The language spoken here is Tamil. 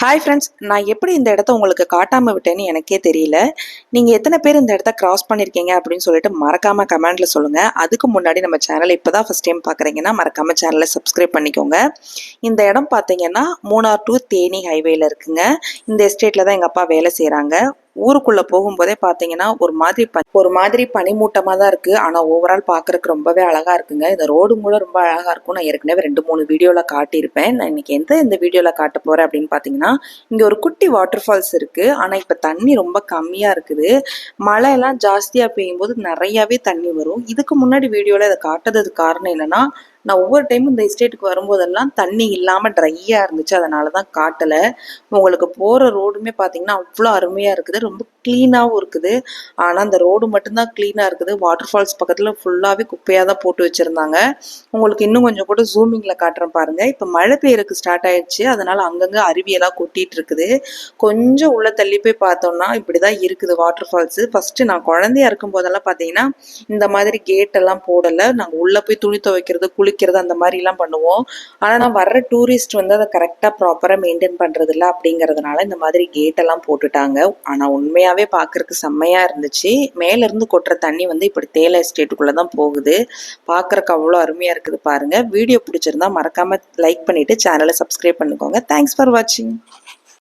ஹாய் ஃப்ரெண்ட்ஸ் நான் எப்படி இந்த இடத்த உங்களுக்கு காட்டாமல் விட்டேன்னு எனக்கே தெரியல. நீங்கள் எத்தனை பேர் இந்த இடத்த கிராஸ் பண்ணியிருக்கீங்க அப்படின்னு சொல்லிட்டு மறக்காமல் கமெண்ட்டில் சொல்லுங்கள் அதுக்கு முன்னாடி நம்ம சேனலை இப்போ தான் ஃபஸ்ட் டைம் பார்க்குறீங்கன்னா மறக்காமல் சேனலை சப்ஸ்கிரைப் பண்ணிக்கோங்க. இந்த இடம் பார்த்தீங்கன்னா மூணார் டு தேனி ஹைவேல இருக்குங்க. இந்த எஸ்டேட்டில் தான் எங்கள் அப்பா வேலை செய்கிறாங்க ஊருக்குள்ளே போகும்போதே பார்த்தீங்கன்னா ஒரு மாதிரி ப ஒரு மாதிரி பனிமூட்டமாக தான் இருக்குது ஆனால் ஓவரால் பார்க்குறக்கு ரொம்பவே அழகாக இருக்குங்க. இந்த ரோடு கூட ரொம்ப அழகாக இருக்கும். நான் ஏற்கனவே ரெண்டு மூணு வீடியோவில் காட்டியிருப்பேன். நான் இன்னைக்கு எந்த இந்த வீடியோவில் காட்ட போகிறேன் அப்படின்னு பார்த்தீங்கன்னா இங்கே ஒரு குட்டி வாட்டர் ஃபால்ஸ் இருக்குது ஆனால் இப்போ தண்ணி ரொம்ப கம்மியாக இருக்குது. மழை எல்லாம் ஜாஸ்தியாக பெய்யும்போது நிறையாவே தண்ணி வரும். இதுக்கு முன்னாடி வீடியோவில் இதை காட்டுறதுக்கு காரணம் என்னன்னா நான் ஒவ்வொரு டைமும் இந்த எஸ்டேட்டுக்கு வரும்போதெல்லாம் தண்ணி இல்லாமல் ட்ரையாக இருந்துச்சு. அதனால தான் காட்டலை. உங்களுக்கு போகிற ரோடுமே பார்த்தீங்கன்னா அவ்வளோ அருமையாக இருக்குது. ரொம்ப க்ளீனாகவும் இருக்குது. ஆனால் அந்த ரோடு மட்டும்தான் க்ளீனாக இருக்குது. வாட்டர் ஃபால்ஸ் பக்கத்தில் ஃபுல்லாகவே குப்பையாக தான் போட்டு வச்சுருந்தாங்க. உங்களுக்கு இன்னும் கொஞ்சம் கூட ஜூமிங்கில் காட்டுறேன் பாருங்கள் இப்போ மழை பெய்யறதுக்கு ஸ்டார்ட் ஆயிடுச்சு. அதனால் அங்கங்கே அருவியெல்லாம் கொட்டிகிட்டு இருக்குது. கொஞ்சம் உள்ள தள்ளி போய் பார்த்தோம்னா இப்படி தான் இருக்குது வாட்டர் ஃபால்ஸு ஃபஸ்ட்டு நான் குழந்தையா இருக்கும் போதெல்லாம் பார்த்தீங்கன்னா இந்த மாதிரி கேட்டெல்லாம் போடலை. நாங்கள் உள்ளே போய் துணி துவைக்கிறது குளிக்கிறது அந்த மாதிரிலாம் பண்ணுவோம். ஆனால் நான் வர்ற டூரிஸ்ட் வந்து அதை கரெக்டாக ப்ராப்பராக மெயின்டைன் பண்ணுறதில்ல அப்படிங்கிறதுனால இந்த மாதிரி கேட்டெல்லாம் போட்டுட்டாங்க. ஆனால் உண்மையாக உண்மையாகவே பார்க்கறதுக்கு செம்மையாக இருந்துச்சு. மேலேருந்து கொட்டுற தண்ணி வந்து இப்படி தேயிலை எஸ்டேட்டுக்குள்ளே தான் போகுது. பார்க்கறக்கு அவ்வளோ அருமையாக இருக்குது பாருங்கள் வீடியோ பிடிச்சிருந்தா மறக்காமல் லைக் பண்ணிவிட்டு சேனலை சப்ஸ்கிரைப் பண்ணிக்கோங்க. தேங்க்ஸ் ஃபார் வாட்சிங்